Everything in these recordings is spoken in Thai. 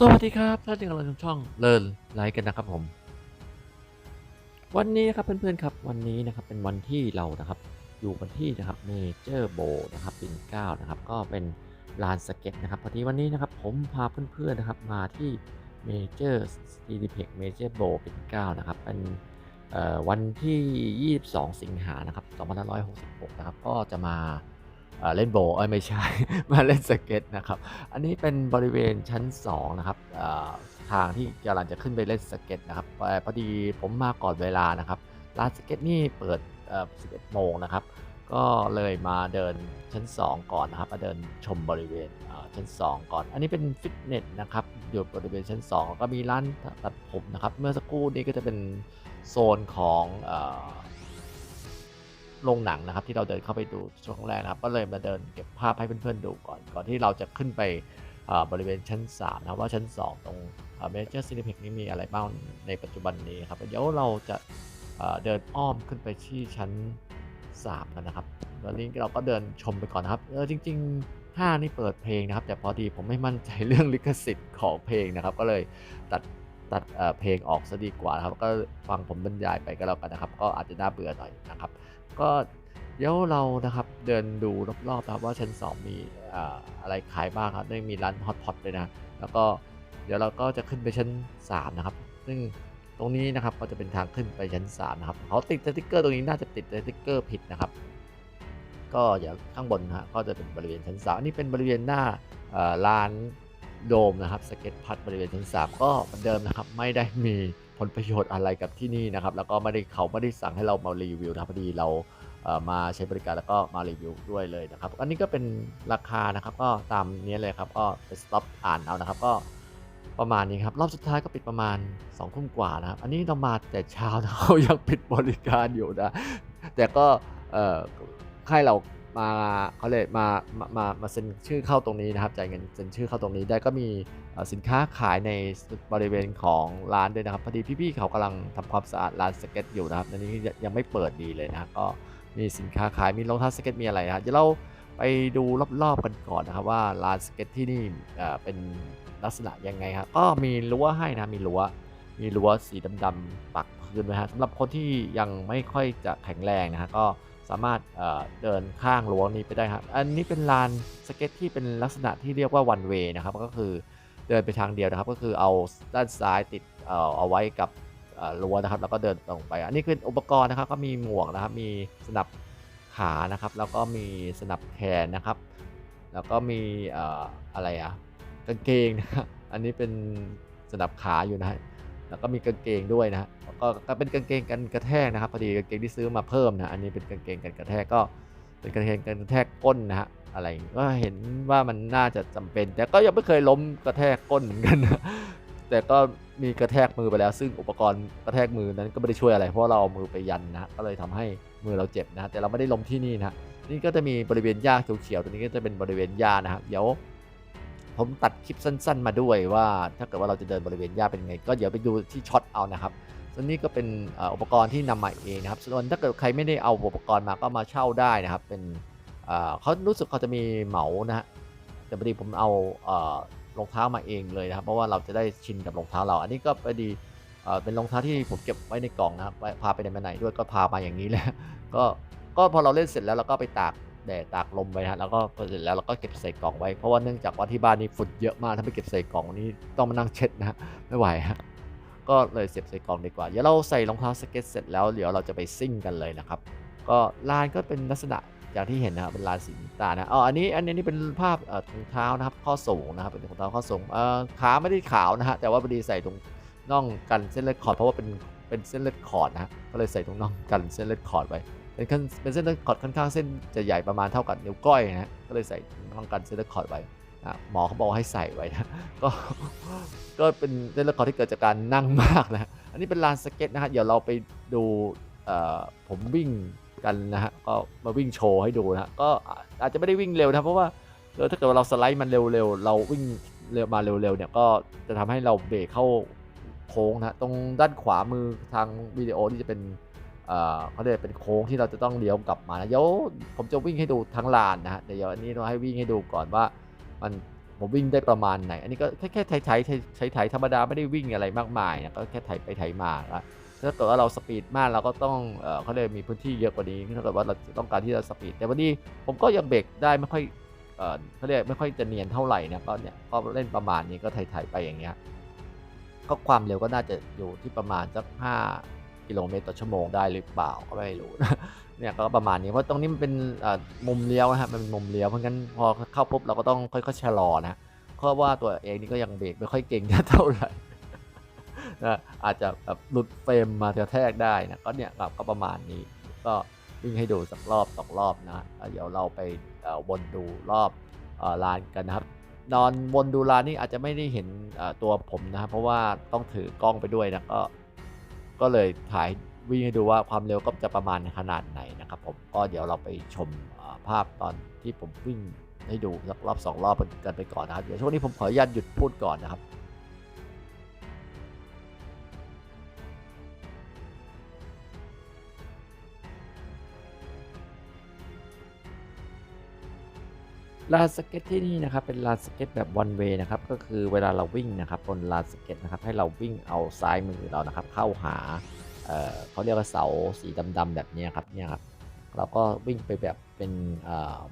สวัสดีครับท่านที่กำลังชมช่องเลินไลค์กันนะครับผม วันนี้ครับเพื่อนๆครับวันนี้นะครับเป็นวันที่เรานะครับอยู่กันที่นะครับเมเจอร์โบนะครับปิ่นเก้านะครับก็เป็นลานสเก็ตนะครับพอดีวันนี้นะครับผมพาเพื่อนๆนะครับมาที่เมเจอร์สตีดิเพกเมเจอร์โบปิ่นเก้านะครับเป็นวันที่ 22 สิงหานะครับ2566 นะครับก็จะมา เล่นโบเอ้ยไม่ใช่ มาเล่นสเก็ตนะครับ อันนี้เป็นบริเวณชั้น 2 นะครับทางที่กำลังจะขึ้นไปเล่นสเก็ตนะครับแต่พอดีผมมาก่อนเวลานะครับ ร้านสเก็ตนี่เปิด 11 โมงนะครับ ก็เลยมาเดินชั้น 2 ก่อนนะครับ มาเดินชมบริเวณชั้น 2 ก่อน อันนี้เป็นฟิตเนสนะครับ อยู่บริเวณชั้น 2 ก็มีร้านตัดผมนะครับ เมื่อสักครู่นี้ก็จะเป็นโซนของ โรงหนังนะครับ ที่เราเดินเข้าไปดูช่วงแรกนะครับ ก็เลยมาเดินเก็บภาพให้เพื่อนๆดูก่อน ก่อนที่เราจะขึ้นไปบริเวณชั้น 3 นะว่าชั้น 2 ตรงเมเจอร์ซีนิเพ็กนี้มีอะไรบ้างในปัจจุบันนี้ครับเดี๋ยวเราจะเดินอ้อมขึ้นไปที่ชั้น 3 กันนะครับตอนนี้เราก็เดินชมไปก่อนนะครับเออจริงๆ5นี่เปิดเพลงนะครับ แต่พอดีผมไม่มั่นใจเรื่องลิขสิทธิ์ของเพลงนะครับ ก็เลยตัดตัดเอ่อเพลงออกซะดีกว่านะครับ ก็ฟังผมบรรยายไปก็แล้วกันนะครับ ก็อาจจะน่าเบื่อหน่อยนะครับ ก็เดี๋ยวเรานะครับเดินดูรอบๆนะครับว่าชั้น2มีอะไรขายบ้างครับได้มีร้านฮอตพอตเลยนะ แล้วก็เดี๋ยวเราก็จะขึ้นไปชั้น 3 นะครับ ซึ่งตรงนี้นะครับก็จะเป็นทางขึ้นไปชั้น 3 นะครับเขาติดสติ๊กเกอร์ตรงนี้น่าจะติดสติ๊กเกอร์ผิดนะครับ ก็เดี๋ยวข้างบนฮะก็จะเป็นบริเวณชั้น3อันนี้เป็นบริเวณหน้าเอ่อลาน โดมนะครับสเก็ตพัดบริเวณชั้น3ก็เหมือนเดิมนะครับไม่ได้มีผลประโยชน์อะไรกับที่นี่นะครับแล้วก็ไม่ได้เขาไม่ได้สั่งให้เรามารีวิวนะพอดีเรามาใช้บริการแล้วก็มารีวิวด้วยเลยนะครับ อันนี้ก็เป็นราคานะครับก็ตามนี้เลยครับก็ไปสต็อปอ่านเอานะครับก็ประมาณนี้ครับรอบสุดท้ายก็ปิดประมาณ2องทุ่มกว่านะครับ อันนี้เรามาแต่เช้านะเขายังปิดบริการอยู่นะแต่ก็ให้เรา มาเขาเลยมามามามาเซ็นชื่อเข้าตรงนี้นะครับจ่ายเงินเซ็นชื่อเข้าตรงนี้ได้ก็มีสินค้าขายในบริเวณของร้านด้วยนะครับพอดีพี่ๆเขากำลังทำความสะอาดร้านสเก็ตอยู่นะครับอันนี้ยังไม่เปิดดีเลยนะก็มีสินค้าขายมีรองเท้าสเก็ตมีอะไรนะครับเดี๋ยวเราไปดูรอบๆกันก่อนนะครับว่าร้านสเก็ตที่นี่เอ่อเป็นลักษณะยังไงครับก็มีรั้วให้นะมีรั้วมีรั้วสีดำๆปักพื้นไว้ฮะสำหรับคนที่ยังไม่ค่อยจะแข็งแรงนะฮะก็ สามารถเดินข้างรั้วนี้ไปได้ครับ อันนี้เป็นลานสเก็ตที่เป็นลักษณะที่เรียกว่า one way นะครับ ก็คือเดินไปทางเดียวนะครับ ก็คือเอาด้านซ้ายติดเอเอาไว้กับรั้วนะครับ แล้วก็เดินตรงไป อันนี้คืออุปกรณ์นะครับ ก็มีหมวกนะครับ มีสนับขานะครับ แล้วก็มีสนับแขนนะครับ แล้วก็มีออะไรอะกางเกงนะฮะอันนี้เป็นสนับขาอยู่นะฮะ แล้วก็มีกางเกงด้วยนะก็ก็เป็นกางเกงกันกระแทกนะครับ พอดีกางเกงที่ซื้อมาเพิ่มนะ อันนี้เป็นกางเกงกันกระแทกก็เป็นกางเกงกันกระแทกก้นนะฮะ อะไรก็เห็นว่ามันน่าจะจำเป็น แต่ก็ยังไม่เคยล้มกระแทกก้นเหมือนกันนะแต่ก็มีกระแทกมือไปแล้ว ซึ่งอุปกรณ์กระแทกมือนั้นก็ไม่ได้ช่วยอะไร เพราะเราเอามือไปยันนะ ก็เลยทำให้มือเราเจ็บนะ แต่เราไม่ได้ล้มที่นี่นะฮะนี่ก็จะมีบริเวณหญ้าเขียวๆ ตรงนี้ก็จะเป็นบริเวณหญ้านะครับ เดี๋ยว ผมตัดคลิปสั้น ๆ มาด้วยว่าถ้าเกิดว่าเราจะเดินบริเวณหญ้าเป็นไง ก็เดี๋ยวไปดูที่ช็อตเอานะครับส่วนนี้ก็เป็นอุปกรณ์ที่นำมาเองนะครับ ส่วนถ้าเกิดใครไม่ได้เอาอุปกรณ์มาก็มาเช่าได้นะครับ เป็นเขารู้สึกเขาจะมีเหมานะฮะแต่พอดีผมเอารองเท้ามาเองเลยนะครับ เพราะว่าเราจะได้ชินกับรองเท้าเรา อันนี้ก็พอดีเอ่อเป็นรองเท้าที่ผมเก็บไว้ในกล่องนะครับพาไปไหนมาไหนด้วยก็พามาอย่างนี้แหละก็ก็พอเราเล่นเสร็จแล้วเราก็ไปตาก แดดตากลมไว้ฮะแล้วก็พอเสร็จแล้วเราก็เก็บใส่กล่องไว้ เพราะว่าเนื่องจากว่าที่บ้านนี่ฝุ่นเยอะมากถ้าไปเก็บใส่กล่องนี้ต้องมานั่งเช็ดนะฮะไม่ไหวฮะก็เลยเสียบใส่กล่องดีกว่า เดี๋ยวเราใส่รองเท้าสเก็ตเสร็จแล้วเดี๋ยวเราจะไปซิ่งกันเลยนะครับ ก็ลานก็เป็นลักษณะอย่างที่เห็นนะครับเป็นลานสีน้ำตาลนะอ๋ออันนี้อันนี้นี่เป็นภาพเอ่อถุงเท้านะครับข้อสูงนะครับเป็นถุงเท้าข้อสูงเออขาไม่ได้ขาวนะฮะแต่ว่าพอดีใส่ตรงน่องกันเส้นเลือดขอดเพราะว่าเป็นเป็นเส้นเลือดขอดนะฮะก็เลยใส่ตรงน่องกันเส้นเลือดขอดไว้ เป็นขั้นเป็นเส้นเลือดขอดค่อนข้างเส้นจะใหญ่ประมาณเท่ากับนิ้วก้อยนะฮะก็เลยใส่น่องกันเส้นเลือดขอดไว้หมอเขาบอกให้ใส่ไว้นะก็ก็เป็นเส้นเลือดขอดที่เกิดจากการนั่งมากนะฮะอันนี้เป็นลานสเก็ตนะฮะเดี๋ยวเราไปดูผมวิ่งกันนะฮะก็มาวิ่งโชว์ให้ดูนะฮะก็อาจจะไม่ได้วิ่งเร็วนะเพราะว่าถ้าเกิดเราสไลด์มันเร็วๆเราวิ่งเร็วมาเร็วๆเนี่ยก็จะทำให้เราเบรกเข้าโค้งนะตรงด้านขวามือทางวิดีโอที่จะเป็น เขาเรียกเป็นโค้งที่เราจะต้องเลี้ยวกลับมานะเดี๋ยวผมจะวิ่งให้ดูทั้งลานนะฮะเดี๋ยวอันนี้เราให้วิ่งให้ดูก่อนว่ามันผมวิ่งได้ประมาณไหน อันนี้ก็แค่แค่ไถไถไถไถไถธรรมดาไม่ได้วิ่งอะไรมากมายนะก็แค่ไถไปไถมาละถ้าเกิดว่าเราสปีดมากเราก็ต้องเขาเลยกมีพื้นที่เยอะกว่านี้ถ้าเกิดว่าเราต้องการที่จะสปีด แต่วันนี้ผมก็ยังเบรกได้ไม่ค่อยเขาเรียกไม่ค่อยจะเนียนเท่าไหร่นะก็เนี่ยก็เล่นประมาณนี้ก็ไถไถไปอย่างเงี้ยก็ความเร็วก็น่าจะอยู่ที่ประมาณสักห้า กิโลเมตรต่อชั่วโมงได้หรือเปล่าก็ไม่รู้เนี่ยก็ประมาณนี้เพราะตรงนี้มันเป็นมุมเลี้ยวนะฮะมันเป็นมุมเลี้ยวเพราะงั้นพอเข้าปุ๊บเราก็ต้องค่อยๆชะลอนะเพราะว่าตัวเองนี่ก็ยังเบรกไม่ค่อยเก่งเท่าไหร่นะอาจจะแบบหลุดเฟรมมากระแทกได้นะก็เนี่ยครับก็ประมาณนี้ ก็วิ่งให้ดูสักรอบสองรอบนะเดี๋ยวเราไปวนดูรอบลานกันนะครับนอนวนดูลานนี่อาจจะไม่ได้เห็นตัวผมนะครับเพราะว่าต้องถือกล้องไปด้วยนะก็ ก็เลยถ่ายวิ่งให้ดูว่าความเร็วก็จะประมาณขนาดไหนนะครับผมก็เดี๋ยวเราไปชมภาพตอนที่ผมวิ่งให้ดูสักรอบสองรอบกันไปก่อนนะครับเดี๋ยวช่วงนี้ผมขออนุญาตหยุดพูดก่อนนะครับ ลานสเก็ตที่นี่นะครับเป็นลานสเก็ตแบบวันเวย์นะครับก็คือเวลาเราวิ่งนะครับบนลานสเก็ตนะครับให้เราวิ่งเอาซ้ายมือเรานะครับเข้าหาเเขาเรียกว่าเสาสีดำๆแบบนี้ครับเนี่ยครับเราก็วิ่งไปแบบเป็น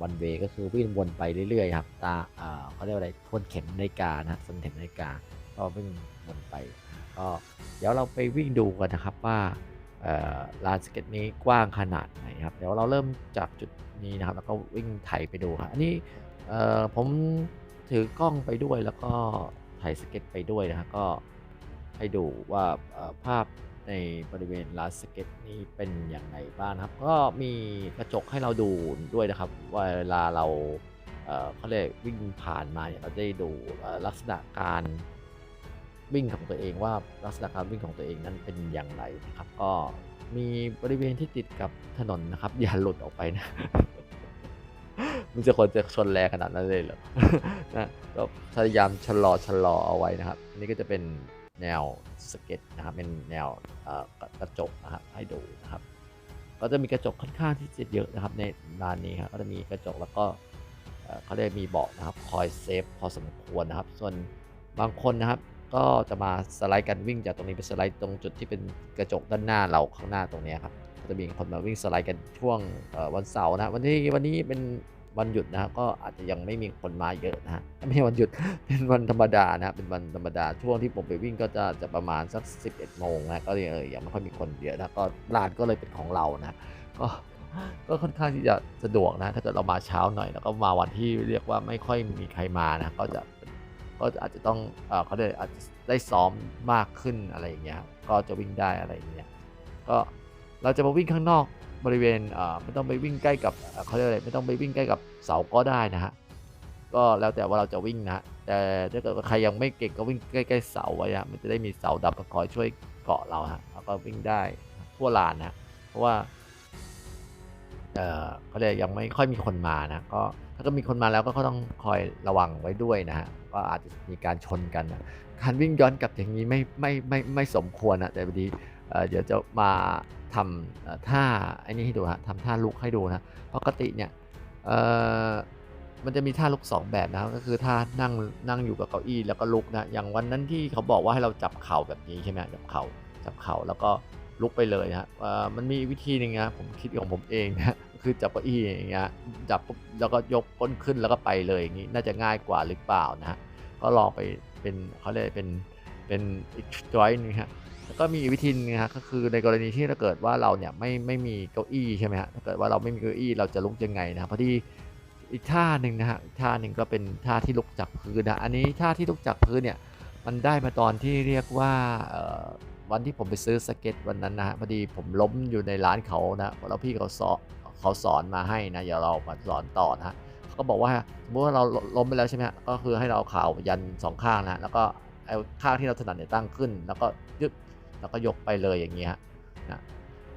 วันเวย์ก็คือวิ่งวนไปเรื่อยๆครับตาเเขาเรียกว่าอะไรทวนเข็มนาฬิกานะสันเข็มนาฬิกาก็วิ่งวนไปก็เดี๋ยวเราไปวิ่งดูกันนะครับว่า ลานสเก็ตนี้กว้างขนาดไหนครับเดี๋ยวเราเริ่มจากจุดนี้นะครับ แล้วก็วิ่งไถไปดูครับอันนี้ผมถือกล้องไปด้วยแล้วก็ถ่ายสเก็ตไปด้วยนะฮะก็ให้ดูว่าภาพในบริเวณลานสเก็ตนี้เป็นอย่างไรบ้างครับ ก็มีกระจกให้เราดูด้วยนะครับว่าเวลาเราเขาเรียกวิ่งผ่านมาเนี่ยเราได้ดูลักษณะการ วิ่งของตัวเองว่าลักษณะการวิ่งของตัวเองนั้นเป็นอย่างไรนะครับ ก็มีบริเวณที่ติดกับถนนนะครับ อย่าหลุดออกไปนะมันจะคนจะชนแรงขนาดนั้นเลยเหรอนะก็พยายามชะลอชะลอเอาไว้นะครับ อันนี้ก็จะเป็นแนวสเก็ตนะครับเป็นแนวกระจกนะครับให้ดูนะครับ ก็จะมีกระจกค่อนข้างที่จะเยอะนะครับ ในร้านนี้ครับก็จะมีกระจกแล้วก็เอ่อเขาเรียกมีเบาะนะครับคอยเซฟพอสมควรนะครับ ส่วนบางคนนะครับ ก็จะมาสไลด์กันวิ่งจากตรงนี้ไปสไลด์ตรงจุดที่เป็นกระจกด้านหน้าเราข้างหน้าตรงนี้ครับจะมีคนมาวิ่งสไลด์กันช่วงวันเสาร์นะวันที่วันนี้เป็นวันหยุดนะครับก็อาจจะยังไม่มีคนมาเยอะนะฮะไม่ใช่วันหยุดเป็นวันธรรมดานะเป็นวันธรรมดาช่วงที่ผมไปวิ่งก็จะจะประมาณสัก 11 โมงนะก็ยเออยังไม่ค่อยมีคนเยอะนะก็ลานก็เลยเป็นของเรานะก็ก็ค่อนข้างที่จะสะดวกนะ ถ้าเกิดเรามาเช้าหน่อยแล้วก็มาวันที่เรียกว่าไม่ค่อยมีใครมานะก็จะ ก็อาจจะต้องเขาเรียกอาจจะได้ซ้อมมากขึ้นอะไรอย่างเงี้ยก็จะวิ่งได้อะไรอย่างเงี้ยก็เราจะมาวิ่งข้างนอกบริเวณไม่ต้องไปวิ่งใกล้กับเขาเรียกอะไรไม่ต้องไปวิ่งใกล้กับเสาก็ได้นะฮะก็แล้วแต่ว่าเราจะวิ่งนะฮะแต่ถ้าเกิดใครยังไม่เก่งก็วิ่งใกล้ๆเสาไว้อะมันจะได้มีเสาดับคอยช่วยเกาะเราฮะแล้วก็วิ่งได้ทั่วลานนะเพราะว่าเออเขาเรียกยังไม่ค่อยมีคนมานะก็ ถ้าก็มีคนมาแล้วก็ต้องคอยระวังไว้ด้วยนะฮะก็อาจจะมีการชนกันนะการวิ่งย้อนกลับอย่างนี้ไม่ไม่ไม่ไม่สมควรนะแต่พอดีเดี๋ยวจะมาทำท่าไอ้นี่ให้ดูฮะทำท่าลุกให้ดูนะปกติเนี่ยมันจะมีท่าลุก 2 แบบนะครับก็คือท่านั่งนั่งอยู่กับเก้าอี้แล้วก็ลุกนะอย่างวันนั้นที่เขาบอกว่าให้เราจับเข่าแบบนี้ใช่ไหมจับเข่าจับเข่าแล้วก็ ลุกไปเลยนะฮะอ่อมันมีวิธีหนึ่งนะผมคิดของผมเองนะคือจับเก้าอี้อย่างเงี้ยจับปุ๊บแล้วก็ยกก้นขึ้นแล้วก็ไปเลยอย่างนี้น่าจะง่ายกว่าหรือเปล่านะฮะก็ลองไปเป็นเขาเรียกเป็นเป็นอีกจอยนึงฮะแล้วก็มีวิธีหนึงนะฮะก็คือในกรณีที่ถ้าเกิดว่าเราเนี่ยไม่ไม่มีเก้าอี้ใช่ไหมฮะถ้าเกิดว่าเราไม่มีเก้าอี้เราจะลุกยังไงนะพอดีอีกท่าหนึ่งนะฮะท่าหนึ่งก็เป็นท่าที่ลุกจากพื้นนะอันนี้ท่าที่ลุกจากพื้นเนี่ยมันได้มาตอนที่เรียกว่าเวันที่ผมไปซื้อสเก็ตวันนั้นนะฮะพอดีผมล้มอยู่ในร้านเขานะแล้วพี่เขาสอนเขาสอนมาให้นะเดี๋ยวเรามาสอนต่อนะฮะเขาก็บอกว่าสมมติว่าเราล้มไปแล้วใช่ไหมฮะก็คือให้เราเอาเข่ายันสองข้างนะแล้วก็เอาข้างที่เราถนัดเนี่ยตั้งขึ้น แล้วก็ยึดแล้วก็ยกไปเลยอย่างนี้ฮะนะ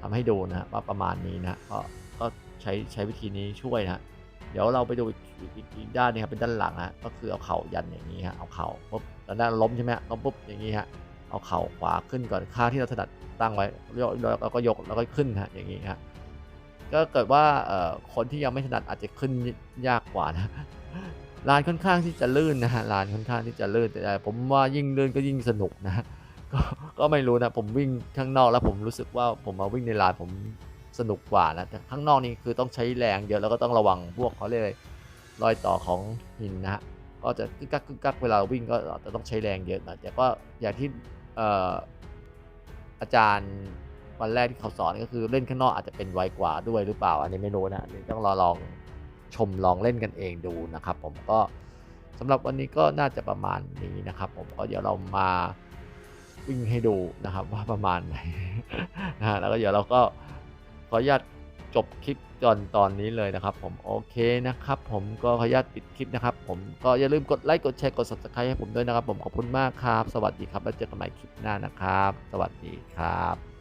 ทำให้ดูนะว่าประมาณนี้นะก็ก็ใช้ใช้วิธีนี้ช่วยนะเดี๋ยวเราไปดูอีกอีกด้านนึงครับเป็นด้านหลังฮะก็คือเอาเข่ายันอย่างนี้ฮะเอาเข่าปุ๊บแล้วด้านล้มใช่ไหมล้มปุ๊บอย่างนี้ฮะ เอาเข่าขวาขึ้นก่อนข้างที่เราถนัดตั้งไว้ยกแล้วก็ยกแล้วก็ขึ้นฮะอย่างนี้ฮะก็เกิดว่าคนที่ยังไม่ถนัดอาจจะขึ้นยากกว่านะลานค่อนข้างที่จะลื่นนะฮะลานค่อนข้างที่จะลื่นแต่ผมว่ายิ่งลื่นก็ยิ่งสนุกนะก็ก็ไม่รู้นะผมวิ่งข้างนอกแล้วผมรู้สึกว่าผมมาวิ่งในลานผมสนุกกว่านะแต่ข้างนอกนี่คือต้องใช้แรงเยอะแล้วก็ต้องระวังพวกเขาเรียกอะไรรอยต่อของหินนะฮะ ก็จะกึกกักกึกกักเวลาวิ่งก็จะต้องใช้แรงเยอะหนะแต่ก็อย่างที่ออาจารย์วันแรกที่เขาสอนก็คือเล่นข้างนอกอาจจะเป็นไวกว่าด้วยหรือเปล่า อันนี้ไม่รู้นะนนี้ต้องรอลองชมลองเล่นกันเองดูนะครับ ผมก็สำหรับวันนี้ก็น่าจะประมาณนี้นะครับ ผมก็เดี๋ยวเรามาวิ่งให้ดูนะครับว่าประมาณไหนนะฮะแล้วก็เดี๋ยวเราก็ขออนุญาต จบคลิปจอนตอนนี้เลยนะครับ ผมโอเคนะครับ ผมก็ขออนุญาตปิดคลิปนะครับ ผมก็อย่าลืมกดไลค์กดแชร์กด subscribe ให้ผมด้วยนะครับ ผมขอบคุณมากครับ สวัสดีครับแล้วเจอกันใหม่คลิปหน้านะครับ สวัสดีครับ